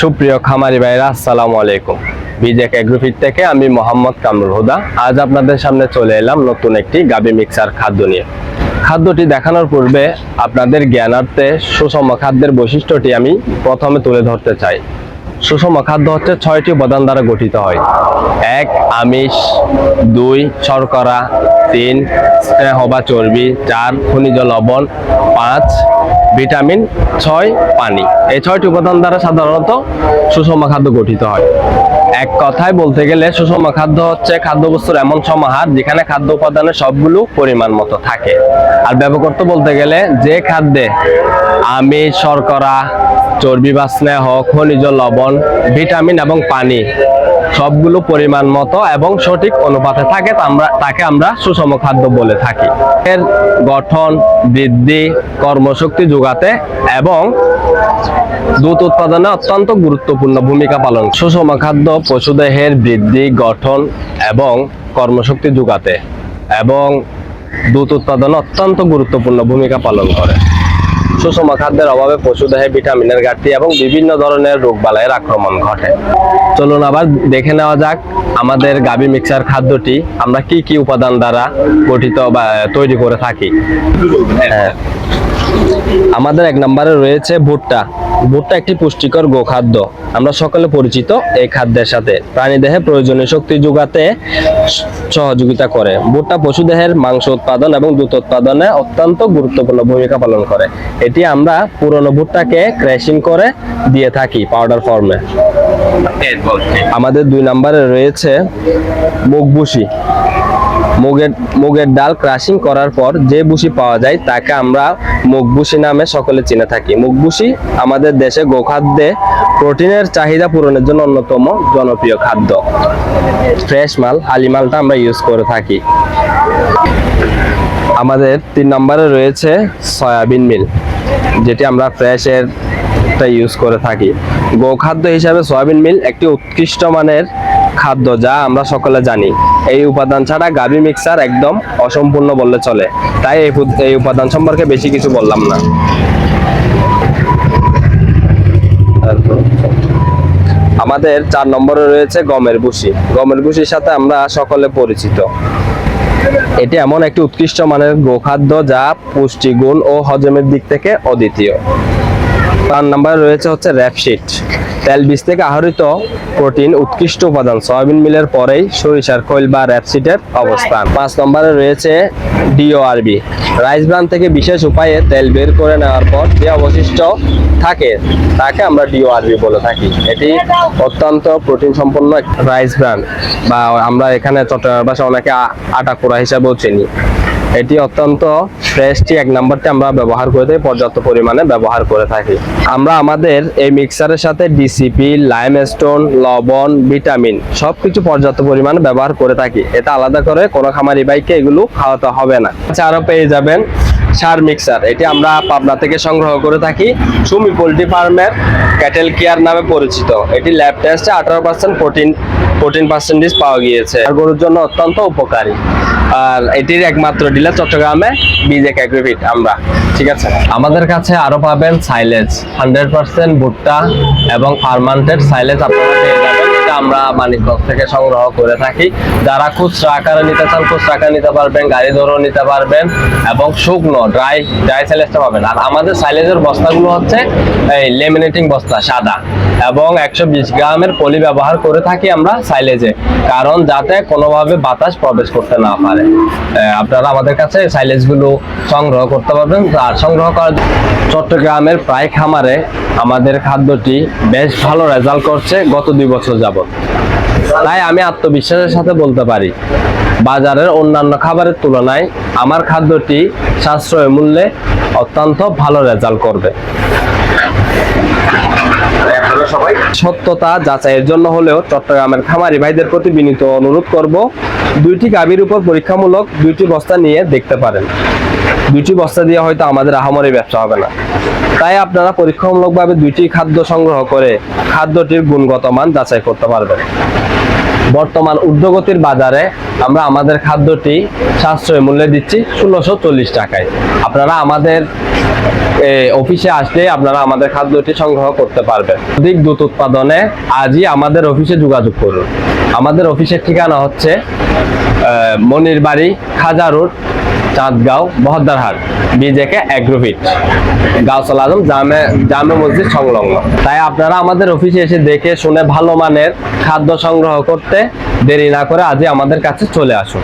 সুপ্রিয় খামারি ভাইরা আসসালামু আলাইকুম। বিজেক এগ্রোফিট থেকে আমি মোহাম্মদ কামরুল হুদা। আজ আপনাদের সামনে চলে এলাম নতুন একটি গাবি মিক্সার খাদ্য নিয়ে। খাদ্যটি দেখানোর পূর্বে আপনাদের জ্ঞানার্থে সুষম খাদ্যের বৈশিষ্ট্যটি আমি প্রথমে তুলে ধরতে চাই। সুষম খাদ্য হচ্ছে ছয়টি উপাদান দ্বারা গঠিত হয়। এক, আমিষ। দুই, শর্করা। তিন, স্নেহ বা চর্বি। চার, খনিজ লবণ। পাঁচ, ভিটামিন। ছয়, পানি। এই ছয়টি উপাদান দ্বারা সাধারণত সুষম খাদ্য গঠিত হয়। এক কথায় বলতে গেলে সুষম খাদ্য হচ্ছে খাদ্যবস্তুর এমন সমাহার যেখানে খাদ্য উপাদানের সবগুলো পরিমাণ মতো থাকে। আর ব্যবকর্ত বলতে গেলে যে খাদ্যে আমিষ, শর্করা চর্বি বা স্নেহ খনিজ লবণ, ভিটামিন এবং পানি সবগুলো পরিমাণ মতো এবং সঠিক অনুপাতে থাকে আমরা তাকে আমরা সুষম খাদ্য বলে থাকি। এর গঠন, বৃদ্ধি, কর্মশক্তি যোগাতে এবং দুধ উৎপাদনে অত্যন্ত গুরুত্বপূর্ণ ভূমিকা পালন। সুষম খাদ্য পশুদেহের বৃদ্ধি, গঠন এবং কর্মশক্তি যোগাতে এবং দুধ উৎপাদনে অত্যন্ত গুরুত্বপূর্ণ ভূমিকা পালন করে। সুষম খাদ্যের অভাবে পশুদেহে ভিটামিনের ঘাটতি এবং বিভিন্ন ধরনের রোগবালাইয়ের আক্রমণ ঘটে। চলুন আবার দেখে নেওয়া যাক আমাদের গাবি মিক্সার খাদ্যটি আমরা কি কি উপাদান দ্বারা গঠিত বা তৈরি করে থাকি। হ্যাঁ। আমাদের এক নম্বরে রয়েছে ভুট্টা। ভুট্টা একটি পুষ্টিকর গোখাদ্য। আমরা সকলে পরিচিত এই খাদ্যের সাথে। প্রাণীদেহে প্রয়োজনীয় শক্তি যোগাতে সহযোগিতা করে। ভুট্টা পশুদেহের মাংস উৎপাদন এবং দুধ উৎপাদনে অত্যন্ত গুরুত্বপূর্ণ ভূমিকা পালন করে। এটি আমরা পুরনো ভুট্টাকে ক্র্যাশিং করে দিয়ে থাকি পাউডার ফর্মে। আমাদের দুই নম্বরে রয়েছে মুগবুসি। মুগের মুগের ডাল ক্রাশিং করার পর যে ভুসি পাওয়া যায়, তাকে আমরা মুগবুসি নামে সকলে চিনে থাকি। মুগবুসি আমাদের দেশে গোখাদ্যে প্রোটিনের চাহিদা পূরণের জন্য অন্যতম জনপ্রিয় খাদ্য। ফ্রেশ মাল, হালি মালটা আমরা ইউজ করে থাকি। আমাদের তিন নম্বরে রয়েছে সয়াবিন মিল, যেটি আমরা ফ্রেশের ইউজ করে থাকি। গোখাদ্য হিসাবে সয়াবিন মিল একটি উৎকৃষ্ট মানের খাদ্য যা আমরা সকলে জানি। এই উপাদান ছাড়া গাভি মিক্সার একদম অসম্পূর্ণ বললে চলে। তাই এই এই উপাদান সম্পর্কে বেশি কিছু বললাম না। আমাদের চার নম্বরে রয়েছে গমের ভুসি। গমের ভুসির সাথে আমরা সকলে পরিচিত। এটি এমন একটি উৎকৃষ্ট মানের গোখাদ্য যা পুষ্টিগুণ ও হজমের দিক থেকে অদ্বিতীয়। পাঁচ নম্বরে রয়েছে হচ্ছে র্যাপশিট তেল বীজ থেকে আহরিত প্রোটিন, উৎকৃষ্ট উপাদান, সয়াবিন মিলের পরেই সরিষার খৈল বা র্যাপসিটের অবস্থান। পাঁচ নম্বরে রয়েছে ডিওআরবি। রাইস ব্রান থেকে বিশেষ উপায়ে তেল বের করে নেওয়ার পর যে অবশিষ্ট থাকে, তাকে আমরা ডিওআরবি বলে থাকি। এটি অত্যন্ত প্রোটিন সম্পন্ন রাইস ব্রান বা আমরা এখানে চট্টগ্রাম ভাষা অনেকে আটা কোড়া হিসাবেও চিনি। এটি অত্যন্ত ফ্রেশটি এক নাম্বারটি আমরা ব্যবহার করে থাকি পর্যাপ্ত পরিমাণে ব্যবহার করে থাকি। আমরা আমাদের এই মিক্সারের সাথে ডিসিপি লাইম স্টোন লবণ ভিটামিন সব কিছু পর্যাপ্ত পরিমাণে ব্যবহার করে থাকি। এটা আলাদা করে কোনো খামারি বাইকে এগুলো খাওয়াতে হবে না। আচ্ছা, আরও পেয়ে যাবেন সার মিক্সার। এটি আমরা পাবনা থেকে সংগ্রহ করে থাকি। সুমি পোলট্রি ফার্মের ক্যাটেল কেয়ার নামে পরিচিত। এটি ল্যাব টেস্টে আঠারো পার্সেন্ট প্রোটিন প্রোটিন পার্সেন্টেজ পাওয়া গিয়েছে। আর গরুর জন্য অত্যন্ত উপকারী। আর এটির একমাত্র ডিলার চট্টগ্রামে বিজে ক্যাগ্রিভিট আমরা। ঠিক আছে? আমাদের কাছে আরও পাবেন সাইলেজ হান্ড্রেড পার্সেন্ট ভুট্টা এবং ফার্মান্টেড সাইলেজ আপনারা পেয়ে যাবেন। এটা আমরা মানিকগঞ্জ থেকে সংগ্রহ করে থাকি। যারা খুচরা আকারে নিতে চান, খুচরা আকারে নিতে পারবেন, গাড়ি ধরেও নিতে পারবেন এবং শুকনো ড্রাই ড্রাই সাইলেজটা পাবেন। আর আমাদের সাইলেজের বস্তাগুলো হচ্ছে এই লেমিনেটিং বস্তা, সাদা। এবং একশো বিশ গ্রামের পলি ব্যবহার করে থাকি আমরা সাইলেজে কারণ যাতে কোনোভাবে বাতাস প্রবেশ করতে না পারে। আপনারা আমাদের কাছে সাইলেজগুলো সংগ্রহ করতে পারবেন। আর সংগ্রহ করার চট্টগ্রামের প্রায় খামারে আমাদের খাদ্যটি বেশ ভালো রেজাল্ট করছে গত দুই বছর যাবত তাই আমি আত্মবিশ্বাসের সাথে বলতে পারি, বাজারের অন্যান্য খাবারের তুলনায় আমার খাদ্যটি সাশ্রয় মূল্যে অত্যন্ত ভালো রেজাল্ট করবে। সত্যতা যাচাইয়ের জন্য হলেও চট্টগ্রামের খামারি ভাইদের প্রতি বিনীত অনুরোধ করব, দুইটি গাভীর উপর পরীক্ষামূলক দুইটি বস্তা নিয়ে দেখতে পারেন। দুইটি বস্তা দিয়ে হয়তো আমাদের আহামরি ব্যবসা হবে না। তাই আপনারা পরীক্ষামূলকভাবে দুইটি খাদ্য সংগ্রহ করে খাদ্যটির গুণগত মান যাচাই করতে পারবেন। বর্তমান ঊর্ধ্বগতির বাজারে আমরা আমাদের খাদ্যটি সাশ্রয় মূল্যে দিচ্ছি ষোলোশো চল্লিশ টাকায়। আপনারা আমাদের অফিসে আসলে আপনারা আমাদের খাদ্যটি সংগ্রহ করতে পারবেন। অধিক দুধ উৎপাদনে আজই আমাদের অফিসে যোগাযোগ করুন। আমাদের অফিসের ঠিকানা হচ্ছে মনির বাড়ি খাজা রোড চাঁদগাঁও বহদ্দারহাট বিজেকে অ্যাগ্রোভিট গাউসাল আজম জামে জামে মসজিদ সংলগ্ন। তাই আপনারা আমাদের অফিসে এসে দেখে শুনে ভালো মানের খাদ্য সংগ্রহ করতে দেরি না করে আজই আমাদের কাছে চলে আসুন।